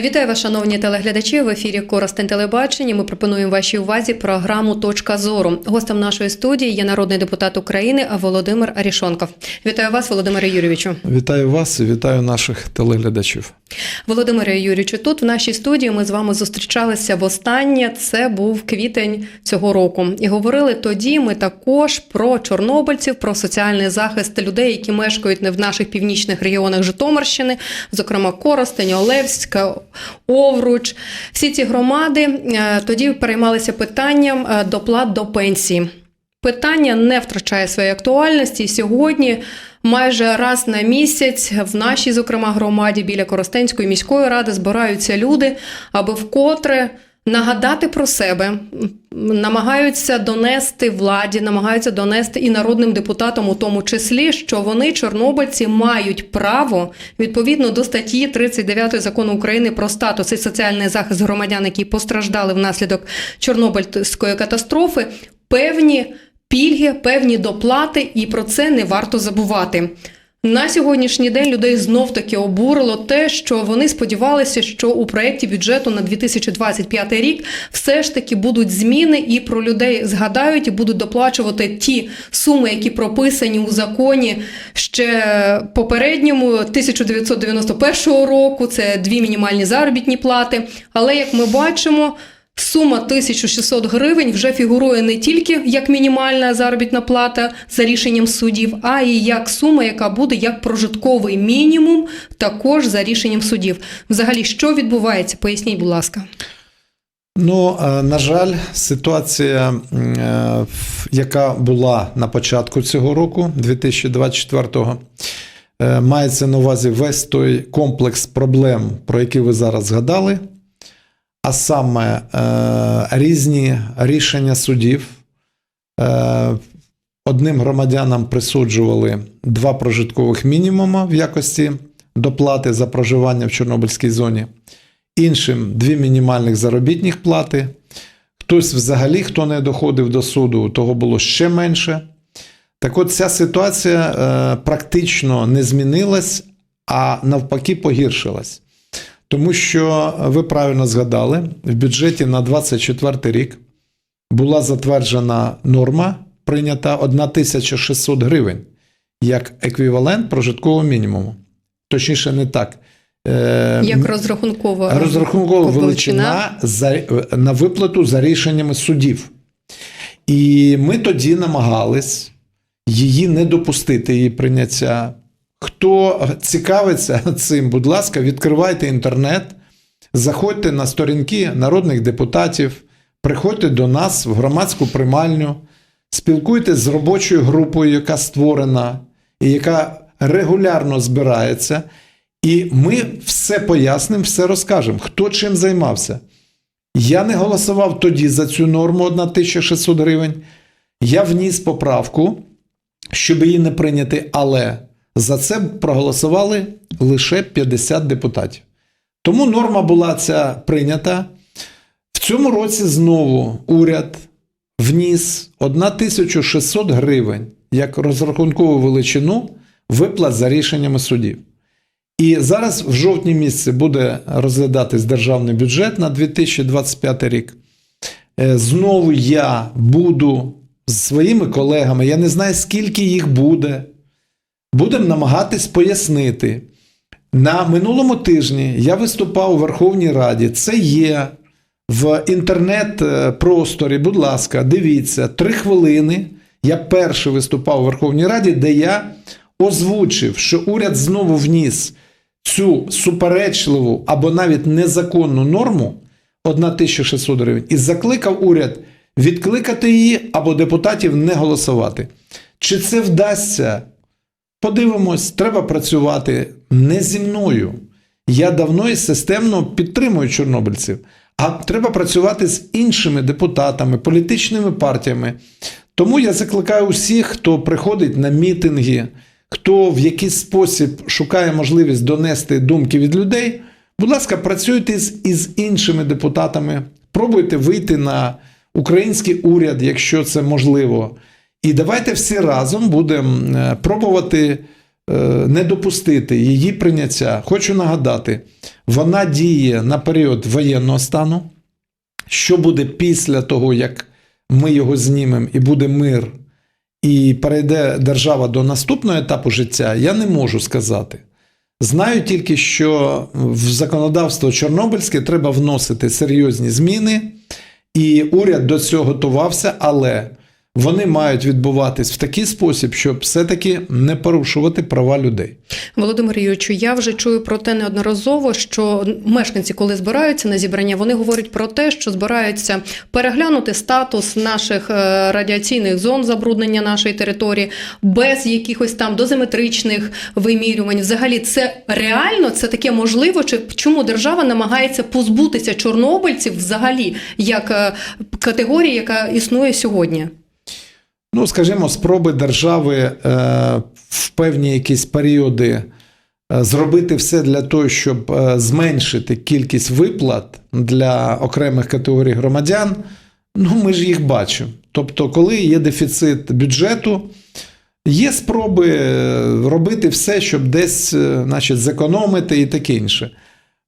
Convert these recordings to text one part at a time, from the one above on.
Вітаю вас, шановні телеглядачі. В ефірі Коростень телебачення. Ми пропонуємо вашій увазі програму Точка зору. Гостем нашої студії є народний депутат України Володимир Арішонков. Вітаю вас, Володимире Юрійовичу. Вітаю вас і вітаю наших телеглядачів. Володимире Юрійовичу, тут в нашій студії ми з вами зустрічалися востаннє. Це був квітень цього року. І говорили тоді ми також про чорнобильців, про соціальний захист людей, які мешкають не в наших північних регіонах Житомирщини, зокрема Коростень, Олевська, Овруч. Всі ці громади е, тоді переймалися питанням е, доплат до пенсії. Питання не втрачає своєї актуальності. Сьогодні майже раз на місяць в нашій, зокрема, громаді біля Коростенської міської ради збираються люди, аби вкотре нагадати про себе, намагаються донести владі, намагаються донести і народним депутатам, у тому числі, що вони, чорнобильці, мають право відповідно до статті 39 закону України про статус і соціальний захист громадян, які постраждали внаслідок Чорнобильської катастрофи, певні пільги, певні доплати, і про це не варто забувати. На сьогоднішній день людей знов таки обурило те, що вони сподівалися, що у проєкті бюджету на 2025 рік все ж таки будуть зміни, і про людей згадають і будуть доплачувати ті суми, які прописані у законі ще попередньому 1991 року. Це дві мінімальні заробітні плати. Але як ми бачимо. Сума 1600 гривень вже фігурує не тільки як мінімальна заробітна плата за рішенням судів, а і як сума, яка буде як прожитковий мінімум, також за рішенням судів. Взагалі, що відбувається? Поясніть, будь ласка. Ну, е, на жаль, ситуація, е, яка була на початку цього року, 2024-го, е, мається на увазі весь той комплекс проблем, про які ви зараз згадали, а саме е, різні рішення судів. Е, Одним громадянам присуджували два прожиткових мінімума в якості доплати за проживання в Чорнобильській зоні, іншим дві мінімальних заробітних плати. Хтось взагалі, хто не доходив до суду, того було ще менше. Так от ця ситуація е, практично не змінилась, а навпаки погіршилась. Тому що е, ви правильно згадали, в бюджеті на 24 рік була затверджена норма, прийнята 1600 гривень як еквівалент прожиткового мінімуму. Точніше, не так. Е, Як розрахункова розрахункова величина за, на виплату за рішеннями судів. І ми тоді намагались її не допустити, її прийняття. Хто цікавиться цим, будь ласка, відкривайте інтернет, заходьте на сторінки народних депутатів, приходьте до нас в громадську приймальню, спілкуйтесь з робочою групою, яка створена і яка регулярно збирається. І ми все пояснимо, все розкажемо, хто чим займався. Я не голосував тоді за цю норму 1600 гривень. Я вніс поправку, щоб її не прийняти, але за це проголосували лише 50 депутатів. Тому норма була ця прийнята. В цьому році знову уряд вніс 1600 гривень як розрахункову величину виплат за рішеннями судів. І зараз в жовтні місяці буде розглядатись державний бюджет на 2025 рік. Е, Знову я буду з своїми колегами, я не знаю, скільки їх буде. Будемо намагатись пояснити. На минулому тижні я виступав у Верховній Раді. Це є в інтернет-просторі. Будь ласка, дивіться, три хвилини. Я перший виступав у Верховній Раді, де я озвучив, що уряд знову вніс цю суперечливу або навіть незаконну норму 1600 гривень і закликав уряд відкликати її або депутатів не голосувати. Чи це вдасться? Подивимось, треба працювати не зі мною. Я давно і системно підтримую чорнобильців, а треба працювати з іншими депутатами, політичними партіями. Тому я закликаю усіх, хто приходить на мітинги, хто в якийсь спосіб шукає можливість донести думки від людей. Будь ласка, працюйте з, із іншими депутатами, пробуйте вийти на український уряд, якщо це можливо. І давайте всі разом будемо е, пробувати е, не допустити її прийняття. Хочу нагадати, вона діє на період воєнного стану. Що буде після того, як ми його знімемо і буде мир, і перейде держава до наступного етапу життя, я не можу сказати. Знаю тільки, що в законодавство Чорнобильське треба вносити серйозні зміни, і уряд до цього готувався, але вони мають відбуватись в такий спосіб, щоб все-таки не порушувати права людей. Володимир Юрійовичу, я вже чую про те неодноразово, що мешканці, коли збираються на зібрання, вони говорять про те, що збираються переглянути статус наших е, радіаційних зон забруднення нашої території без якихось там дозиметричних вимірювань. Взагалі, це реально це таке можливо? Чи чому держава намагається позбутися чорнобильців взагалі як е, категорії, яка існує сьогодні? Ну, скажімо, спроби держави е, в певні якісь періоди е, зробити все для того, щоб е, зменшити кількість виплат для окремих категорій громадян. Ну, ми ж їх бачимо. Тобто, коли є дефіцит бюджету, є спроби робити все, щоб десь значить, зекономити і таке інше.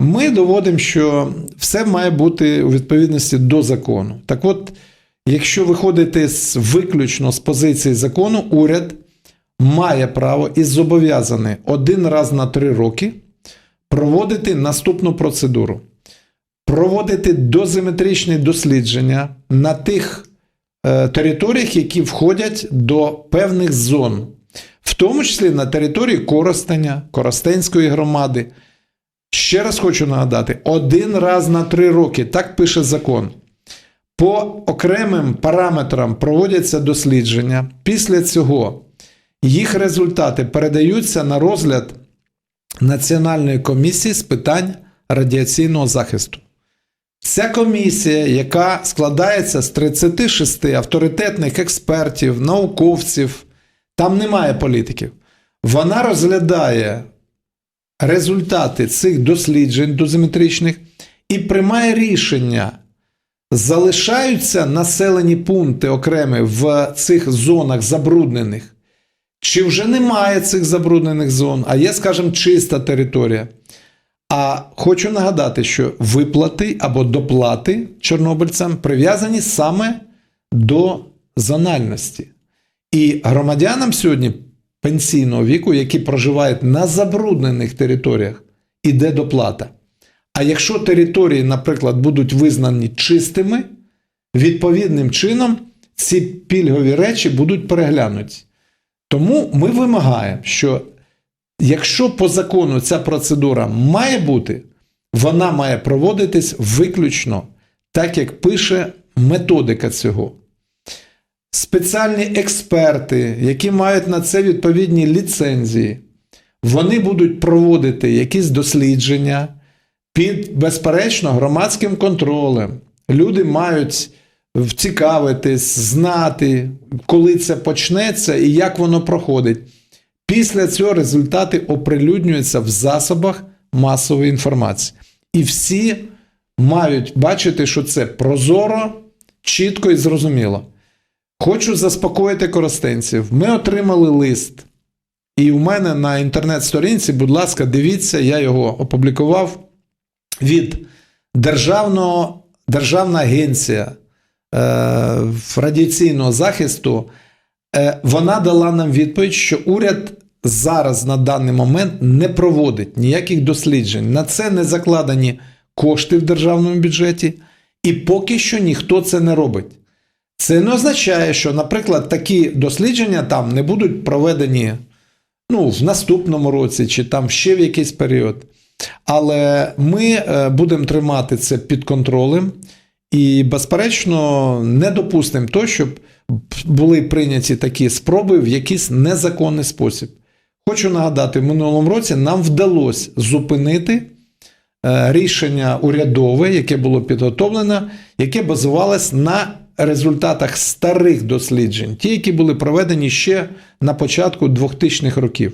Ми доводимо, що все має бути у відповідності до закону. Так от, якщо виходити з, виключно з позиції закону, уряд має право і зобов'язаний один раз на три роки проводити наступну процедуру. Проводити дозиметричні дослідження на тих е, територіях, які входять до певних зон, в тому числі на території Коростеня, Коростенської громади. Ще раз хочу нагадати: один раз на три роки, так пише закон. По окремим параметрам проводяться дослідження. Після цього їх результати передаються на розгляд Національної комісії з питань радіаційного захисту. Ця комісія, яка складається з 36 авторитетних експертів, науковців, там немає політиків, вона розглядає результати цих досліджень дозиметричних і приймає рішення, залишаються населені пункти окремі в цих зонах забруднених, чи вже немає цих забруднених зон, а є, скажімо, чиста територія. А хочу нагадати, що виплати або доплати чорнобильцям прив'язані саме до зональності. І громадянам сьогодні пенсійного віку, які проживають на забруднених територіях, іде доплата. А якщо території, наприклад, будуть визнані чистими, відповідним чином ці пільгові речі будуть переглянуті. Тому ми вимагаємо, що якщо по закону ця процедура має бути, вона має проводитись виключно так, як пише методика цього. Спеціальні експерти, які мають на це відповідні ліцензії, вони будуть проводити якісь дослідження під, безперечно, громадським контролем. Люди мають цікавитись, знати, коли це почнеться і як воно проходить. Після цього результати оприлюднюються в засобах масової інформації. І всі мають бачити, що це прозоро, чітко і зрозуміло. Хочу заспокоїти коростенців. Ми отримали лист. І у мене на інтернет-сторінці, будь ласка, дивіться, я його опублікував від Державного, Державна агенція е, радіаційного захисту. Е, вона дала нам відповідь, що уряд зараз на даний момент не проводить ніяких досліджень. На це не закладені кошти в державному бюджеті, і поки що ніхто це не робить. Це не означає, що, наприклад, такі дослідження там не будуть проведені ну, в наступному році чи там ще в якийсь період. Але ми е, будемо тримати це під контролем і, безперечно, не допустимо того, щоб були прийняті такі спроби в якийсь незаконний спосіб. Хочу нагадати, в минулому році нам вдалося зупинити е, рішення урядове, яке було підготовлено, яке базувалось на результатах старих досліджень, ті, які були проведені ще на початку 2000-х років.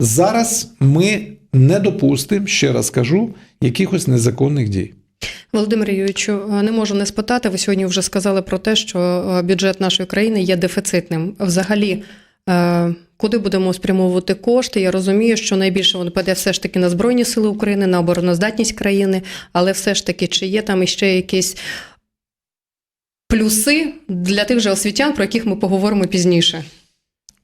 Зараз ми не допустимо, ще раз кажу, якихось незаконних дій. Володимир Юрійовичу, не можу не спитати. Ви сьогодні вже сказали про те, що е, бюджет нашої країни є дефіцитним. Взагалі, е, куди будемо спрямовувати кошти. Я розумію, що найбільше воно піде все ж таки на Збройні Сили України, на обороноздатність країни, але все ж таки, чи є там іще якісь плюси для тих же освітян, про яких ми поговоримо пізніше.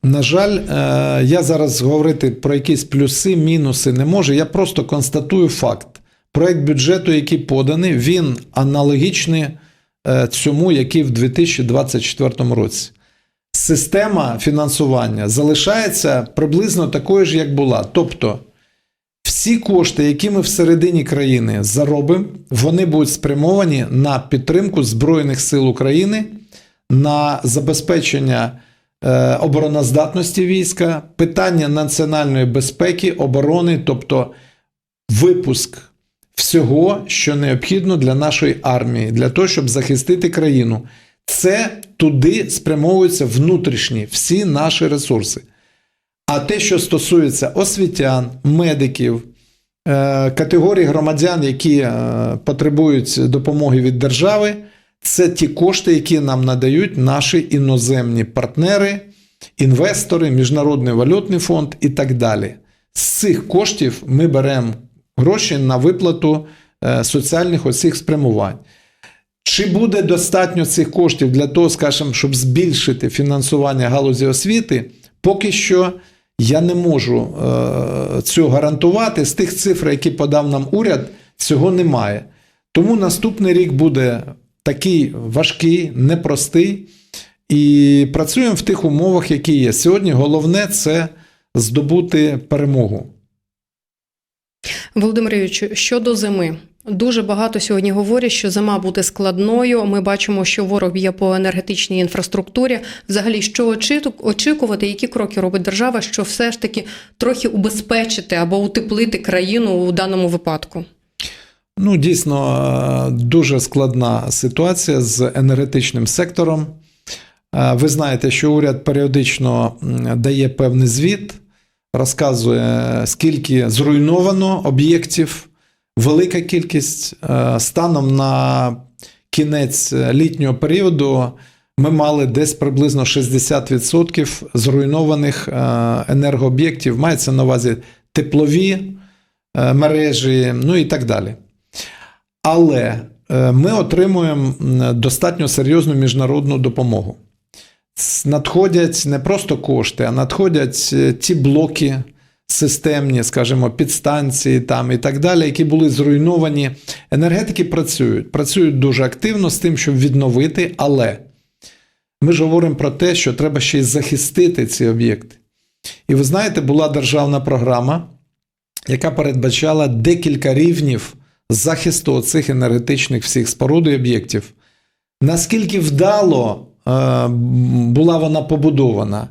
На жаль, е, я зараз говорити про якісь плюси, мінуси не можу. Я просто констатую факт. Проект бюджету, який поданий, він аналогічний е, цьому, який в 2024 році. Система фінансування залишається приблизно такою ж, як була. Тобто, всі кошти, які ми всередині країни заробимо, вони будуть спрямовані на підтримку Збройних сил України, на забезпечення обороноздатності війська, питання національної безпеки, оборони, тобто випуск всього, що необхідно для нашої армії, для того, щоб захистити країну. Це туди спрямовуються внутрішні всі наші ресурси. А те, що стосується освітян, медиків, е, категорій громадян, які е, потребують допомоги від держави, це ті кошти, які нам надають наші іноземні партнери, інвестори, Міжнародний валютний фонд і так далі. З цих коштів ми беремо гроші на виплату е, соціальних оцих спрямувань. Чи буде достатньо цих коштів для того, скажімо, щоб збільшити фінансування галузі освіти? Поки що я не можу е, цього гарантувати. З тих цифр, які подав нам уряд, цього немає. Тому наступний рік буде такий важкий, непростий. І працюємо в тих умовах, які є. Сьогодні головне це здобути перемогу. Володимир Юрійович, щодо зими. Дуже багато сьогодні говорять, що зима буде складною. Ми бачимо, що ворог б'є по енергетичній інфраструктурі. Взагалі, що очікувати, які кроки робить держава, що все ж таки трохи убезпечити або утеплити країну у даному випадку. Ну, дійсно, е, дуже складна ситуація з енергетичним сектором. Е, Ви знаєте, що уряд періодично дає певний звіт, розказує, скільки зруйновано об'єктів, велика кількість. Е, Станом на кінець літнього періоду ми мали десь приблизно 60% зруйнованих енергооб'єктів. Мається на увазі теплові мережі, ну і так далі. Але е, ми отримуємо достатньо серйозну міжнародну допомогу. Надходять не просто кошти, а надходять е, ті блоки системні, скажімо, підстанції там і так далі, які були зруйновані. Енергетики працюють, працюють дуже активно з тим, щоб відновити, але ми ж говоримо про те, що треба ще й захистити ці об'єкти. І ви знаєте, була державна програма, яка передбачала декілька рівнів захисту цих енергетичних всіх споруд і об'єктів. Наскільки вдало е, була вона побудована?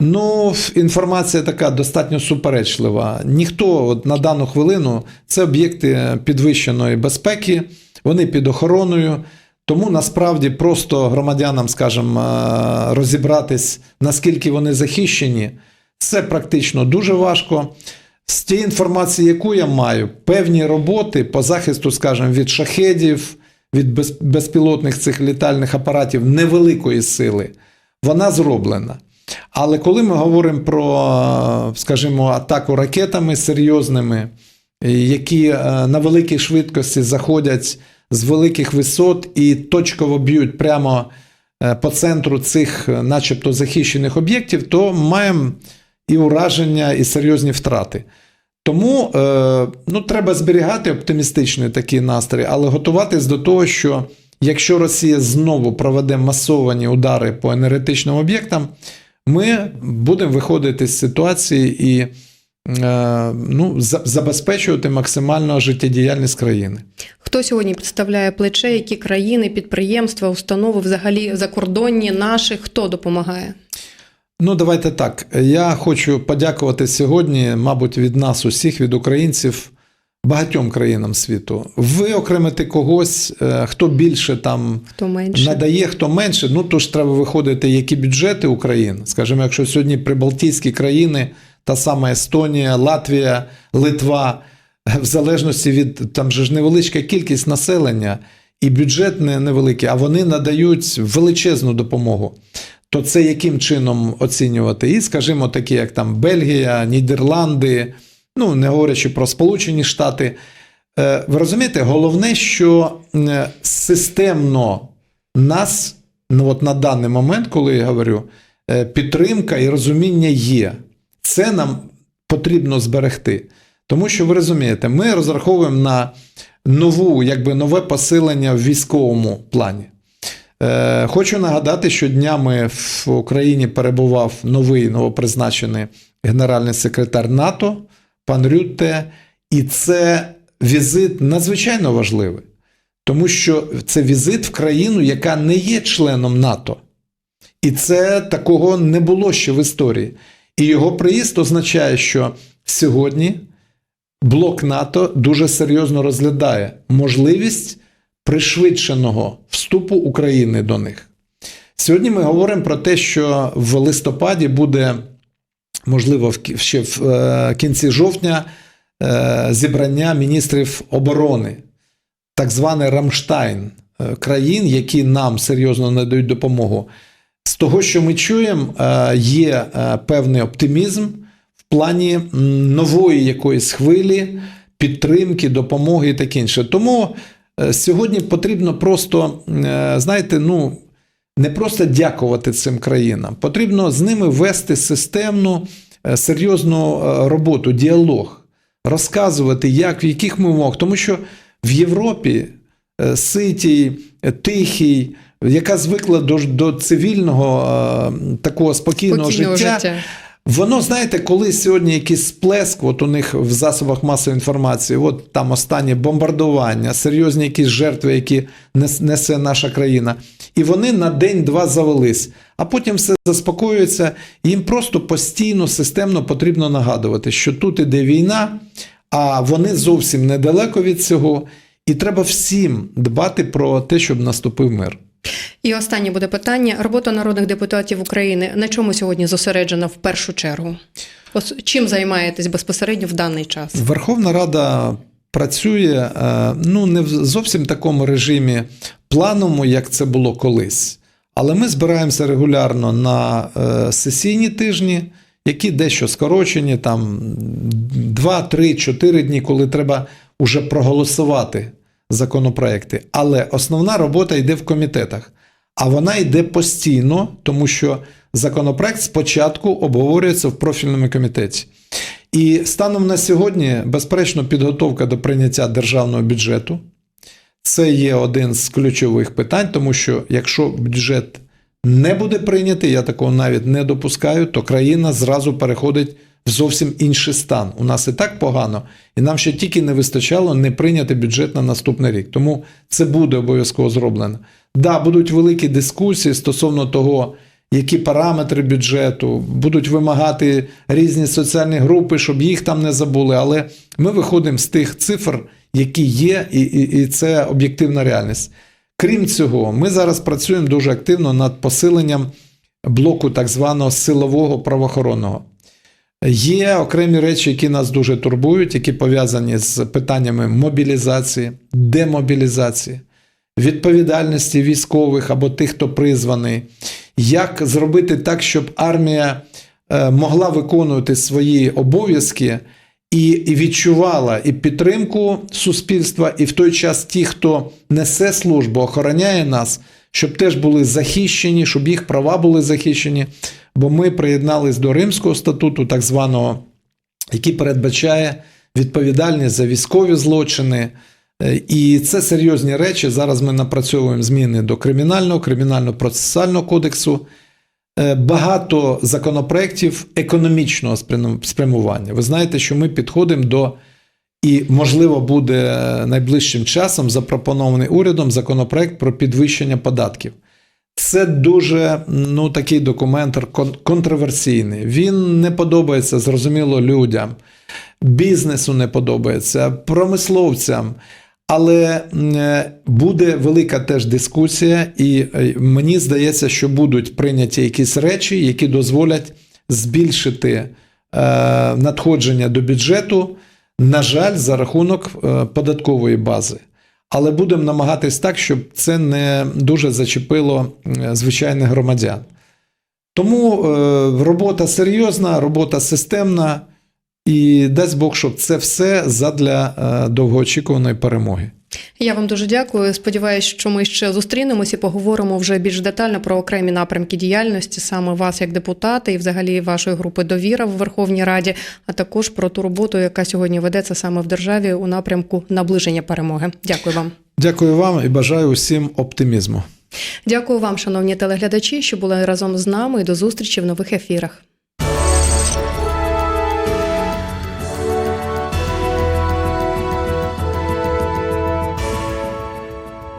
Ну, інформація така достатньо суперечлива. Ніхто от на дану хвилину це об'єкти підвищеної безпеки, вони під охороною. Тому насправді просто громадянам, скажімо, е, розібратись, наскільки вони захищені, це практично дуже важко. З тієї інформації, яку я маю, певні роботи по захисту, скажімо, від шахедів, від безпілотних цих літальних апаратів невеликої сили, вона зроблена. Але коли ми говоримо про, скажімо, атаку ракетами серйозними, які е, на великій швидкості заходять з великих висот і точково б'ють прямо е, по центру цих, е, начебто, захищених об'єктів, то маємо і ураження, і серйозні втрати. Тому е, ну, треба зберігати оптимістичний такий настрій, але готуватись до того, що якщо Росія знову проведе масовані удари по енергетичним об'єктам, ми будемо виходити з ситуації і е, ну, за- забезпечувати максимально життєдіяльність країни. Хто сьогодні підставляє плече, які країни, підприємства, установи, взагалі закордонні наші, хто допомагає? Ну, давайте так. Я хочу подякувати сьогодні, мабуть, від нас, усіх, від українців, багатьом країнам світу. Виокремити когось, е, хто більше там Хто менше? надає, хто менше. Ну то ж треба виходити, які бюджети України. Скажімо, якщо сьогодні прибалтійські країни, та сама Естонія, Латвія, Литва, в залежності від там же ж невеличка кількість населення, і бюджет не, невеликий, а вони надають величезну допомогу. То це яким чином оцінювати? І, скажімо, такі, як там Бельгія, Нідерланди, ну не говорячи про Сполучені Штати. Е, Ви розумієте, головне, що е, системно нас, ну от на даний момент, коли я говорю, е, підтримка і розуміння є. Це нам потрібно зберегти. Тому що ви розумієте, ми розраховуємо на нову, якби нове посилення в військовому плані. Е, Хочу нагадати, що днями в Україні перебував новий новопризначений генеральний секретар НАТО, пан Рютте, і це візит надзвичайно важливий, тому що це візит в країну, яка не є членом НАТО. І це такого не було ще в історії. І його приїзд означає, що сьогодні блок НАТО дуже серйозно розглядає можливість пришвидшеного вступу України до них. Сьогодні ми говоримо про те, що в листопаді буде, можливо, ще в е, кінці жовтня е, зібрання міністрів оборони, так званий Рамштайн, е, країн, які нам серйозно надають допомогу. З того, що ми чуємо, є певний оптимізм в плані нової якоїсь хвилі, підтримки, допомоги і таке інше. Тому сьогодні потрібно просто, е, знаєте, ну. Не просто дякувати цим країнам, потрібно з ними вести системну, е, серйозну е, роботу, діалог, розказувати, як, в яких ми умовах. Тому що в Європі е, ситій, е, тихий, яка звикла до, до цивільного е, такого спокійного, Спокійного життя, життя. Воно, знаєте, коли сьогодні якийсь сплеск, от у них в засобах масової інформації, от там останні бомбардування, серйозні якісь жертви, які несе наша країна, і вони на день-два завелись, а потім все заспокоюється, і їм просто постійно, системно потрібно нагадувати, що тут іде війна, а вони зовсім недалеко від цього, і треба всім дбати про те, щоб наступив мир. І останнє буде питання: робота народних депутатів України на чому сьогодні зосереджена в першу чергу? Ось чим займаєтесь безпосередньо в даний час? Верховна Рада працює е, ну не в зовсім такому режимі плановому, як це було колись. Але ми збираємося регулярно на е, сесійні тижні, які дещо скорочені, там 2, 3, 4 дні, коли треба уже проголосувати законопроекти. Але основна робота йде в комітетах. А вона йде постійно, тому що законопроект спочатку обговорюється в профільному комітеті. І станом на сьогодні, безперечно, підготовка до прийняття державного бюджету це є один з ключових питань, тому що якщо бюджет не буде прийнятий, я такого навіть не допускаю, то країна зразу переходить в зовсім інший стан. У нас і так погано, і нам ще тільки не вистачало не прийняти бюджет на наступний рік. Тому це буде обов'язково зроблено. Да, будуть великі дискусії стосовно того, які параметри бюджету, будуть вимагати різні соціальні групи, щоб їх там не забули. Але ми виходимо з тих цифр, які є, і, і, і це об'єктивна реальність. Крім цього, ми зараз працюємо дуже активно над посиленням блоку так званого силового правоохоронного. Є окремі речі, які нас дуже турбують, які пов'язані з питаннями мобілізації, демобілізації, відповідальності військових або тих, хто призваний. Як зробити так, щоб армія е, могла виконувати свої обов'язки і, відчувала і підтримку суспільства, і в той час ті, хто несе службу, охороняє нас, щоб теж були захищені, щоб їх права були захищені. Бо ми приєднались до Римського статуту, так званого, який передбачає відповідальність за військові злочини. Е, І це серйозні речі. Зараз ми напрацьовуємо зміни до кримінального, кримінально-процесуального кодексу. Е, Багато законопроєктів економічного спрямування. Ви знаєте, що ми підходимо до, і, можливо, буде найближчим часом запропонований урядом законопроект про підвищення податків. Це дуже ну, такий документ контроверсійний. Він не подобається, зрозуміло, людям, бізнесу не подобається, промисловцям. Але е, буде велика теж дискусія, і е, мені здається, що будуть прийняті якісь речі, які дозволять збільшити е, надходження до бюджету, на жаль, за рахунок податкової бази. Але будемо намагатись так, щоб це не дуже зачепило звичайних громадян. Тому робота серйозна, робота системна, і дасть Бог, щоб це все задля е, довгоочікуваної перемоги. Я вам дуже дякую. Сподіваюсь, що ми ще зустрінемось і поговоримо вже більш детально про окремі напрямки діяльності, саме вас як депутата і взагалі вашої групи довіра в Верховній Раді, а також про ту роботу, яка сьогодні ведеться саме в державі у напрямку наближення перемоги. Дякую вам. Дякую вам і бажаю усім оптимізму. Дякую вам, шановні телеглядачі, що були разом з нами. І до зустрічі в нових ефірах.